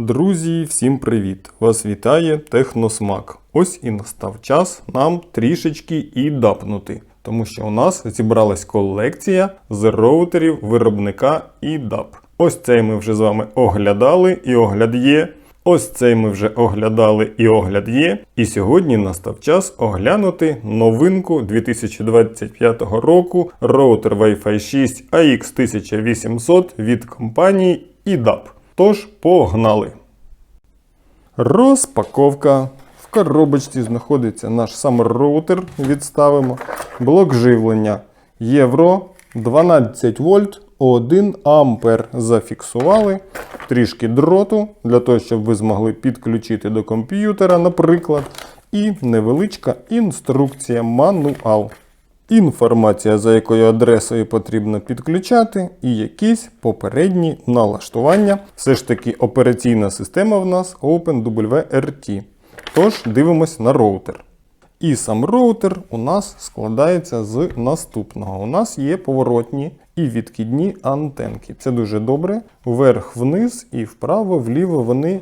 Друзі, всім привіт! Вас вітає Техносмак. Ось і настав час нам трішечки і дапнути, тому що у нас зібралась колекція з роутерів виробника EDAP. Ось цей ми вже з вами оглядали і огляд є. Ось цей ми вже оглядали і огляд є. І сьогодні настав час оглянути новинку 2025 року роутер Wi-Fi 6 AX1800 від компанії EDAP. Тож погнали! Розпаковка. В коробочці знаходиться наш сам роутер. Відставимо. Блок живлення Євро 12 вольт 1 ампер. Зафіксували. Трішки дроту для того, щоб ви змогли підключити до комп'ютера, наприклад. І невеличка інструкція мануал. Інформація, за якою адресою потрібно підключати, і якісь попередні налаштування. Все ж таки операційна система в нас OpenWRT. Тож дивимось на роутер. І сам роутер у нас складається з наступного. У нас є поворотні і відкидні антенки. Це дуже добре. Вверх-вниз і вправо-вліво вони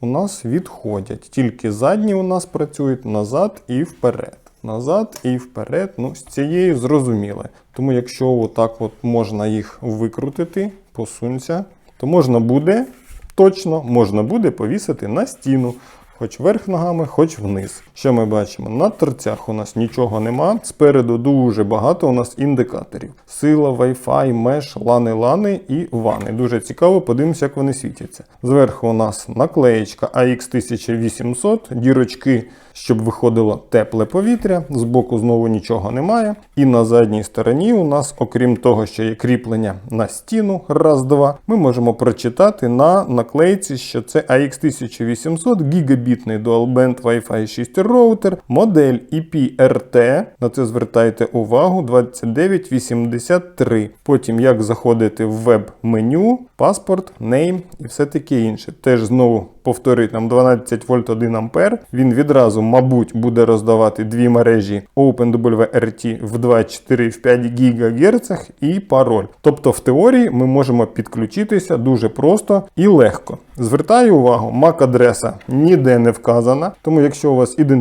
у нас відходять. Тільки задні у нас працюють назад і вперед. Назад і вперед. Ну, з цією зрозуміле. Тому якщо отак от можна їх викрутити, посунься, то можна буде, точно можна буде повісити на стіну. Хоч вверх ногами, хоч вниз. Що ми бачимо? На торцях у нас нічого нема. Спереду дуже багато у нас індикаторів. Сила, Wi-Fi, меш, лани, лани і вани. Дуже цікаво, подивимося, як вони світяться. Зверху у нас наклеєчка AX1800, дірочки, щоб виходило тепле повітря. Збоку знову нічого немає. І на задній стороні у нас, окрім того, що є кріплення на стіну, раз-два, ми можемо прочитати на наклейці, що це AX1800 гігабітний Dual-Band Wi-Fi 6 роутер, модель EPRT, на це звертайте увагу, 2983. Потім як заходити в веб-меню, паспорт, name і все таке інше. Теж знову повторюють нам 12 вольт 1 ампер. Він відразу, мабуть, буде роздавати дві мережі OpenWRT в 2,4 і в 5 ГГц і пароль. Тобто, в теорії ми можемо підключитися дуже просто і легко. Звертаю увагу, MAC-адреса ніде не вказана, тому якщо у вас ідентифікація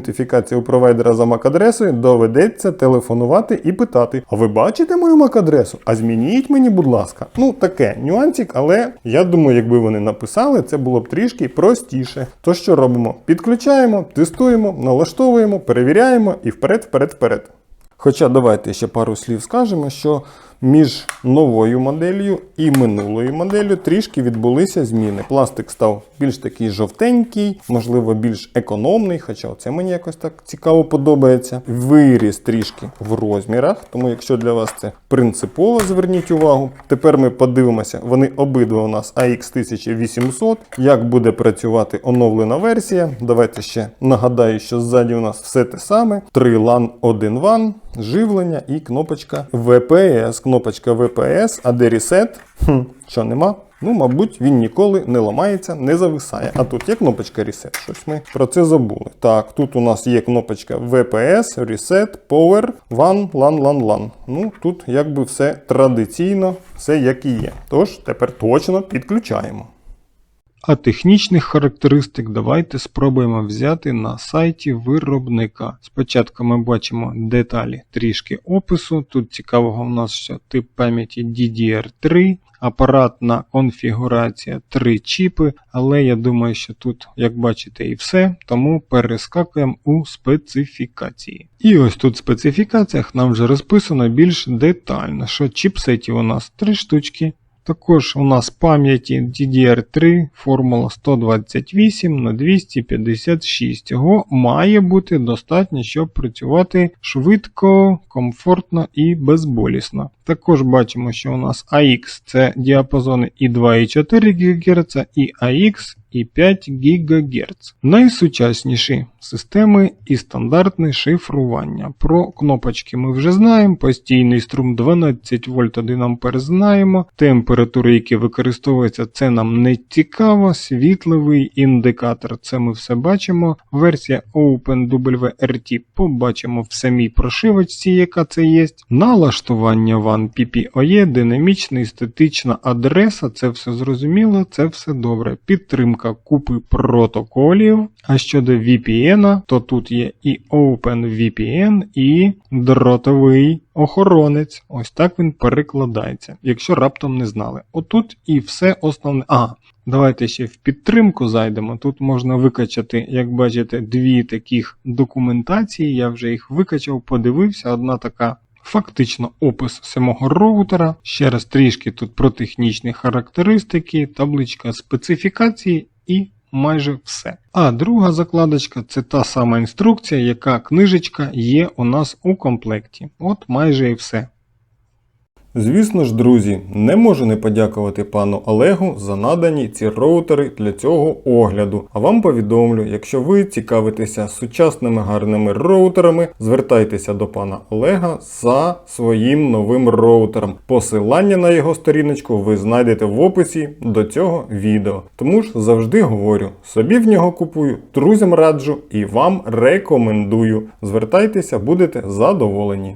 у провайдера за MAC-адресою, доведеться телефонувати і питати: А ви бачите мою MAC-адресу? А змініть мені, будь ласка. Ну, таке нюансик, але я думаю, якби вони написали, це було б трішки простіше. То що робимо? Підключаємо, тестуємо, налаштовуємо, перевіряємо і вперед, вперед, вперед. Хоча давайте ще пару слів скажемо, що між новою моделлю і минулою моделлю трішки відбулися зміни. Пластик став більш такий жовтенький, можливо, більш економний, хоча це мені якось так цікаво подобається. Виріс трішки в розмірах, тому якщо для вас це принципово, зверніть увагу. Тепер ми подивимося, вони обидва у нас AX1800. Як буде працювати оновлена версія? Давайте ще нагадаю, що ззаді у нас все те саме: 3 LAN, 1 WAN, живлення і кнопочка VPS. Кнопочка VPS, а де Reset? Хм, що нема? Ну, мабуть, він ніколи не ламається, не зависає. А тут є кнопочка Reset. Щось ми про це забули. Так, тут у нас є кнопочка VPS, Reset, Power, One LAN, LAN, LAN. Ну, тут якби все традиційно, все як і є. Тож, тепер точно підключаємо. А технічних характеристик давайте спробуємо взяти на сайті виробника. Спочатку ми бачимо деталі трішки опису. Тут цікавого у нас що тип пам'яті DDR3, апаратна конфігурація 3 чіпи, але я думаю, що тут, як бачите, і все, тому перескакуємо у специфікації. І ось тут в специфікаціях нам вже розписано більш детально, що чіпсетів у нас 3 штучки. Також у нас пам'яті DDR3 формула 128 на 256. Його має бути достатньо, щоб працювати швидко, комфортно і безболісно. Також бачимо, що у нас AX це діапазони і 2,4 ГГц, і AX і 5 ГГц. Найсучасніші системи і стандартне шифрування. Про кнопочки ми вже знаємо, постійний струм 12 вольт 1 А знаємо, температури, які використовуються, це нам не цікаво, світловий індикатор, це ми все бачимо. Версія OpenWRT побачимо в самій прошивочці, яка це є. Налаштування WAN PPOE, динамічна і статична адреса, це все зрозуміло, це все добре. Підтримка підтримка купи протоколів. А щодо VPN, то тут є і OpenVPN, і дротовий охоронець. Ось так він перекладається, якщо раптом не знали. Отут і все основне. А, давайте ще в підтримку зайдемо. Тут можна викачати, як бачите, дві таких документації. Я вже їх викачав, подивився. Одна така. Фактично опис самого роутера. Ще раз трішки тут про технічні характеристики, табличка специфікації і майже все. А друга закладочка це та сама інструкція, яка книжечка є у нас у комплекті. От майже і все. Звісно ж, друзі, не можу не подякувати пану Олегу за надані ці роутери для цього огляду. А вам повідомлю, якщо ви цікавитеся сучасними гарними роутерами, звертайтеся до пана Олега за своїм новим роутером. Посилання на його сторіночку ви знайдете в описі до цього відео. Тому ж завжди говорю, собі в нього купую, друзям раджу і вам рекомендую. Звертайтеся, будете задоволені.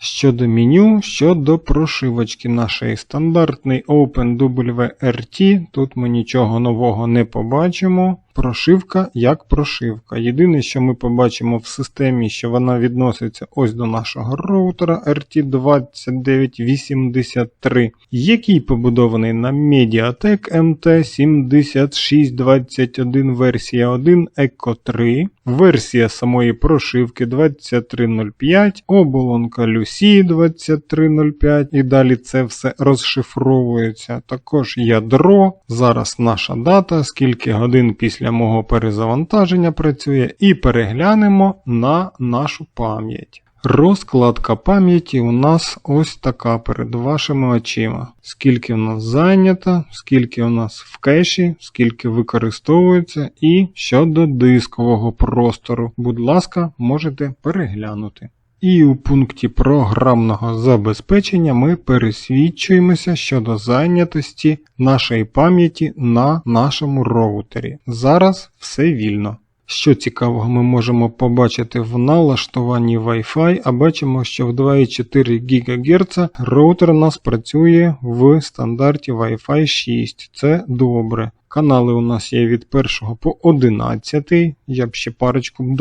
Щодо меню, щодо прошивочки нашої стандартний OpenWRT, тут ми нічого нового не побачимо. Прошивка як прошивка. Єдине, що ми побачимо в системі, що вона відноситься ось до нашого роутера RT2983, який побудований на Mediatek MT7621 версія 1 Eco 3, версія самої прошивки 2305, оболонка Lucy 2305 і далі це все розшифровується. Також ядро, зараз наша дата, скільки годин після мого перезавантаження працює, і переглянемо на нашу пам'ять. Розкладка пам'яті у нас ось така перед вашими очима. Скільки в нас зайнято, скільки у нас в кеші, скільки використовується, і щодо дискового простору. Будь ласка, можете переглянути. І у пункті програмного забезпечення ми пересвідчуємося щодо зайнятості нашої пам'яті на нашому роутері. Зараз все вільно. Що цікавого ми можемо побачити в налаштуванні Wi-Fi, а бачимо, що в 2,4 ГГц роутер у нас працює в стандарті Wi-Fi 6. Це добре. Канали у нас є від 1 по 11. Я б ще парочку б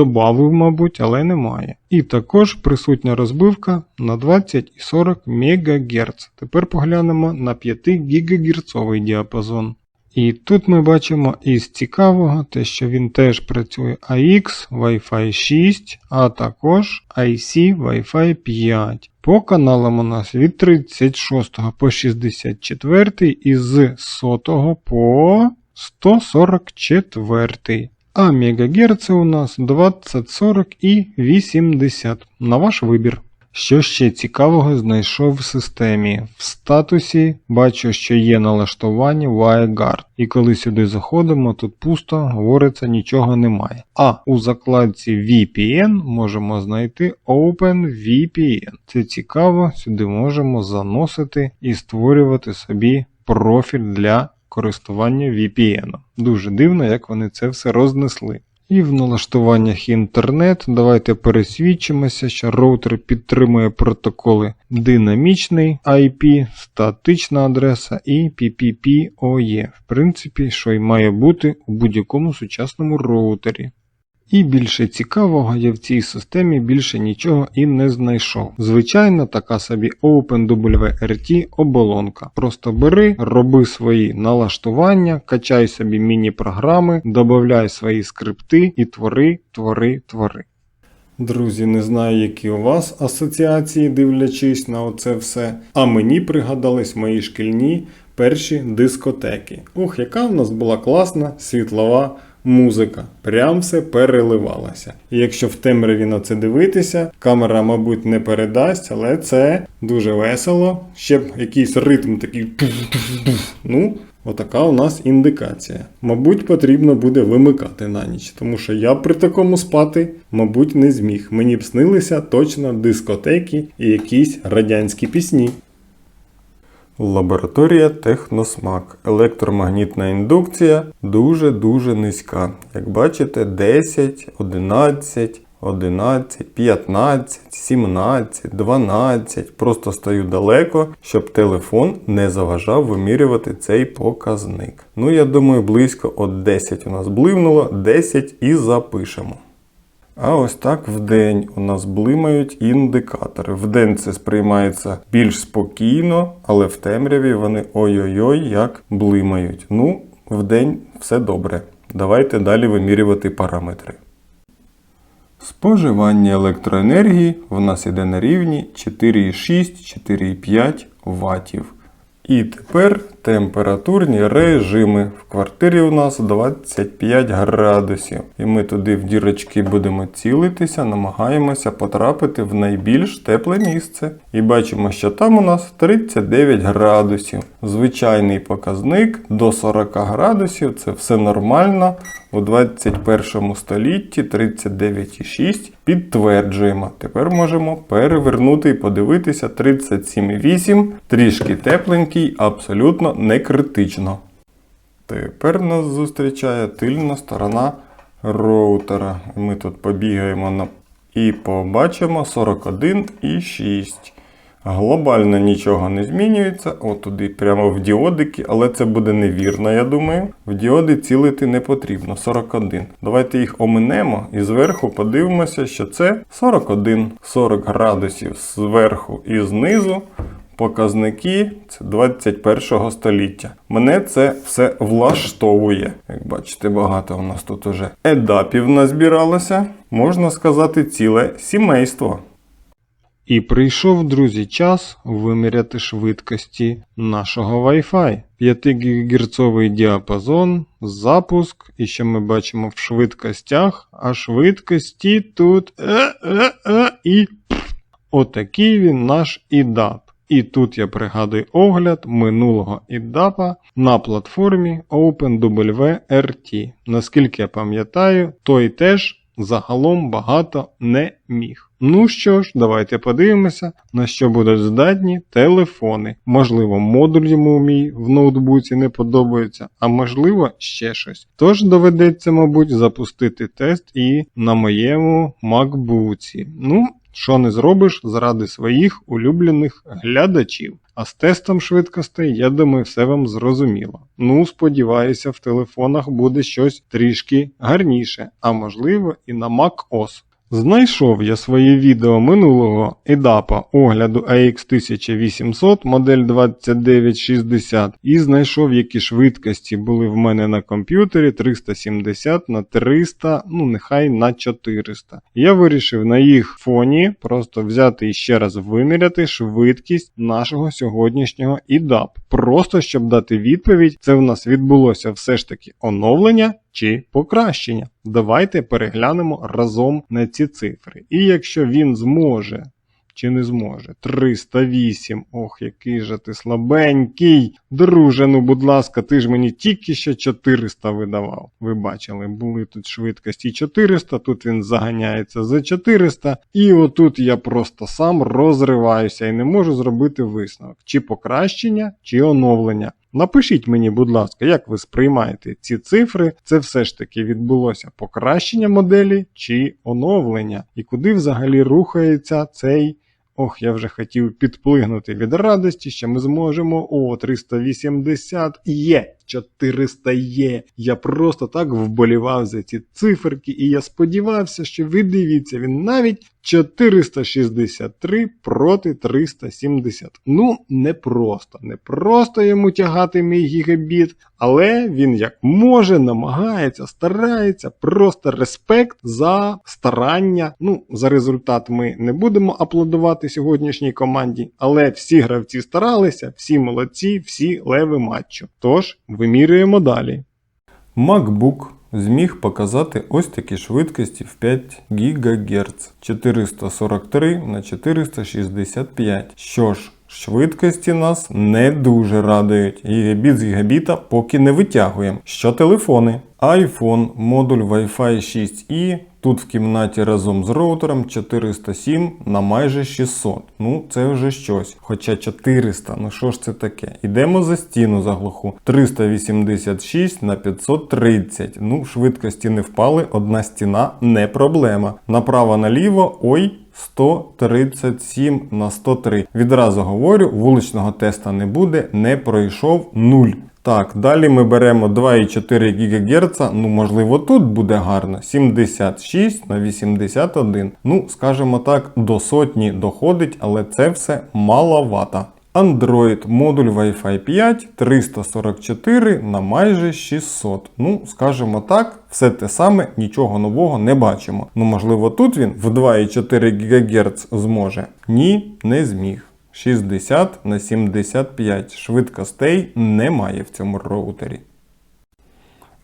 мабуть, але немає. І також присутня розбивка на 20 і 40 МГц. Тепер поглянемо на 5 ГГц діапазон. І тут ми бачимо із цікавого те, що він теж працює AX Wi-Fi 6, а також IC Wi-Fi 5. По каналам у нас від 36 по 64 і з 100 по 144. А мегагерци у нас 20, 40 і 80. На ваш вибір. Що ще цікавого знайшов в системі? В статусі бачу, що є налаштування WireGuard. І коли сюди заходимо, тут пусто, говориться, нічого немає. А у закладці VPN можемо знайти OpenVPN. Це цікаво, сюди можемо заносити і створювати собі профіль для користування VPN. Дуже дивно, як вони це все рознесли. І в налаштуваннях інтернет давайте пересвідчимося, що роутер підтримує протоколи динамічний IP, статична адреса і PPPoE. В принципі, що й має бути у будь-якому сучасному роутері. І більше цікавого я в цій системі більше нічого і не знайшов. Звичайно, така собі OpenWRT оболонка. Просто бери, роби свої налаштування, качай собі міні-програми, додавай свої скрипти і твори, твори, твори. Друзі, не знаю, які у вас асоціації, дивлячись на оце все. А мені пригадались мої шкільні перші дискотеки. Ух, яка в нас була класна світлова музика. Прям все переливалося. І якщо в темряві на це дивитися, камера, мабуть, не передасть, але це дуже весело. Ще б якийсь ритм такий. Ну, Отака у нас індикація. Мабуть, потрібно буде вимикати на ніч, тому що я при такому спати, мабуть, не зміг. Мені б снилися точно дискотеки і якісь радянські пісні. Лабораторія Техносмак. Електромагнітна індукція дуже-дуже низька. Як бачите, 10, 11 11, 15, 17, 12. Просто стою далеко, щоб телефон не заважав вимірювати цей показник. Ну, я думаю, близько от 10 у нас блимнуло, 10 і запишемо. А ось так в день у нас блимають індикатори. В день це сприймається більш спокійно, але в темряві вони ой-ой-ой як блимають. Ну, в день все добре. Давайте далі вимірювати параметри. Споживання електроенергії в нас іде на рівні 4,6-4,5 Вт. І тепер температурні режими. В квартирі у нас 25 градусів. І ми туди в дірочки будемо цілитися, намагаємося потрапити в найбільш тепле місце. І бачимо, що там у нас 39 градусів. Звичайний показник до 40 градусів це все нормально. У 21 столітті 39,6 підтверджуємо. Тепер можемо перевернути і подивитися 37,8, трішки тепленький, абсолютно не критично. Тепер нас зустрічає тильна сторона роутера. Ми тут побігаємо на... і побачимо 41,6. Глобально нічого не змінюється. От туди прямо в діодики, але це буде невірно, я думаю. В діоди цілити не потрібно. 41. Давайте їх оминемо і зверху подивимося, що це 41. 40 градусів зверху і знизу. Показники 21 століття. Мене це все влаштовує. Як бачите, багато у нас тут уже едапів назбиралося. Можна сказати, ціле сімейство. І прийшов, друзі, час виміряти швидкості нашого Wi-Fi. 5 ГГц діапазон, запуск, і що ми бачимо в швидкостях, а швидкості тут е-е-е і отакий він наш ідап. І тут я пригадую огляд минулого ідапа на платформі OpenWRT. Наскільки я пам'ятаю, той теж загалом багато не міг. Ну що ж, давайте подивимося, на що будуть здатні телефони. Можливо, модуль йому мій в ноутбуці не подобається, а можливо ще щось. Тож доведеться, мабуть, запустити тест і на моєму MacBook. Ну, що не зробиш заради своїх улюблених глядачів. А з тестом швидкостей, я думаю, все вам зрозуміло. Ну, сподіваюся, в телефонах буде щось трішки гарніше, а можливо і на macOS. Знайшов я своє відео минулого едапа огляду AX1800 модель 2960 і знайшов, які швидкості були в мене на комп'ютері 370 на 300, ну нехай на 400. Я вирішив на їх фоні просто взяти і ще раз виміряти швидкість нашого сьогоднішнього EDAP. Просто щоб дати відповідь, це в нас відбулося все ж таки оновлення чи покращення. Давайте переглянемо разом на ці цифри. І якщо він зможе чи не зможе. 308. Ох, який же ти слабенький. Друже, ну будь ласка, ти ж мені тільки що 400 видавав. Ви бачили, були тут швидкості 400, тут він заганяється за 400. І отут я просто сам розриваюся і не можу зробити висновок, чи покращення, чи оновлення. Напишіть мені, будь ласка, як ви сприймаєте ці цифри, це все ж таки відбулося покращення моделі чи оновлення, і куди взагалі рухається цей. Ох, я вже хотів підплигнути від радості, що ми зможемо. О, 380 є, 400 є. Я просто так вболівав за ці циферки, і я сподівався, що ви дивіться, він навіть 463 проти 370. Ну, не просто, не просто йому тягати мій гігабіт, але він як може, намагається, старається, просто респект за старання. Ну, за результат ми не будемо аплодувати сьогоднішній команді, але всі гравці старалися, всі молодці, всі леви матчу. Тож, вимірюємо далі. MacBook зміг показати ось такі швидкості в 5 ГГц 443 на 465. Що ж, швидкості нас не дуже радують. Гігабіт з гігабіта поки не витягуємо. Що телефони? iPhone, модуль Wi-Fi 6E. Тут в кімнаті разом з роутером 407 на майже 600. Ну, це вже щось. Хоча 400, ну що ж це таке? Ідемо за стіну заглуху. 386 на 530. Ну, швидкості не впали, одна стіна не проблема. Направо наліво, ой. 137 на 103. Відразу говорю, вуличного теста не буде, не пройшов 0. Так, далі ми беремо 2,4 ГГц. Ну, можливо, тут буде гарно. 76 на 81. Ну, скажімо так, до сотні доходить, але це все маловато. Android модуль Wi-Fi 5 344 на майже 600. Ну, скажімо так, все те саме, нічого нового не бачимо. Ну, можливо, тут він в 2,4 ГГц зможе? Ні, не зміг. 60 на 75 швидкостей немає в цьому роутері.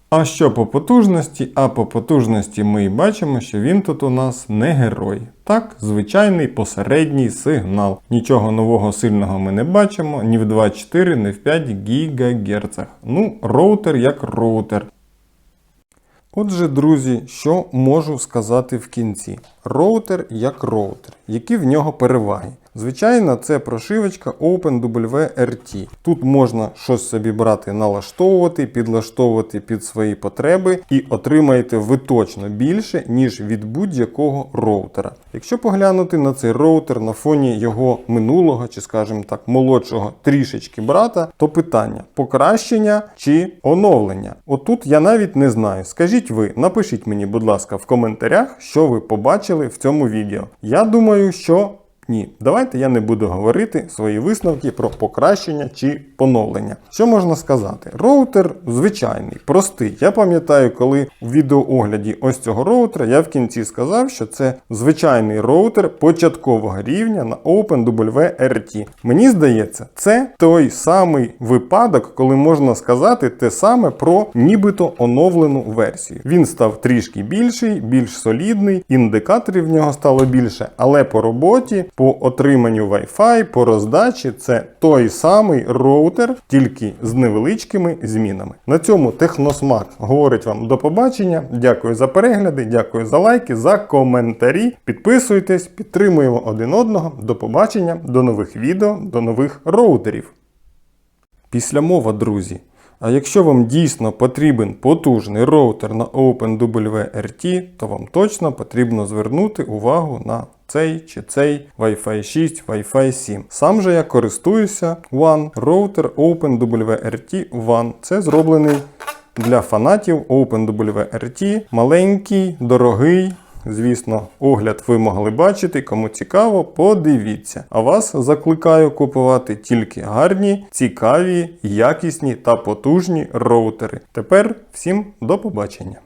А що по потужності? А по потужності ми і бачимо, що він тут у нас не герой. Так, звичайний посередній сигнал. Нічого нового сильного ми не бачимо ні в 2,4, ні в 5 ГГц. Ну, роутер як роутер. Отже, друзі, що можу сказати в кінці? Роутер як роутер. Які в нього переваги? Звичайно, це прошивочка OpenWRT. Тут можна щось собі брати, налаштовувати, підлаштовувати під свої потреби і отримаєте ви точно більше, ніж від будь-якого роутера. Якщо поглянути на цей роутер на фоні його минулого, чи, скажімо так, молодшого трішечки брата, то питання: покращення чи оновлення? Отут я навіть не знаю. Скажіть ви, напишіть мені, будь ласка, в коментарях, що ви побачили в цьому відео. Я думаю, що ні, давайте я не буду говорити свої висновки про покращення чи поновлення. Що можна сказати? Роутер звичайний, простий. Я пам'ятаю, коли у відеоогляді ось цього роутера я в кінці сказав, що це звичайний роутер початкового рівня на OpenWRT. Мені здається, це той самий випадок, коли можна сказати те саме про нібито оновлену версію. Він став трішки більший, більш солідний, індикаторів в нього стало більше, але по роботі по отриманню Wi-Fi, по роздачі це той самий роутер, тільки з невеличкими змінами. На цьому Техносмак говорить вам до побачення. Дякую за перегляди, дякую за лайки, за коментарі. Підписуйтесь, підтримуємо один одного. До побачення, до нових відео, до нових роутерів. Після мова, друзі. А якщо вам дійсно потрібен потужний роутер на OpenWRT, то вам точно потрібно звернути увагу на цей чи цей Wi-Fi 6, Wi-Fi 7. Сам же я користуюся One роутер OpenWRT One. Це зроблений для фанатів OpenWRT. Маленький, дорогий. Звісно, огляд ви могли бачити. Кому цікаво, подивіться. А вас закликаю купувати тільки гарні, цікаві, якісні та потужні роутери. Тепер всім до побачення.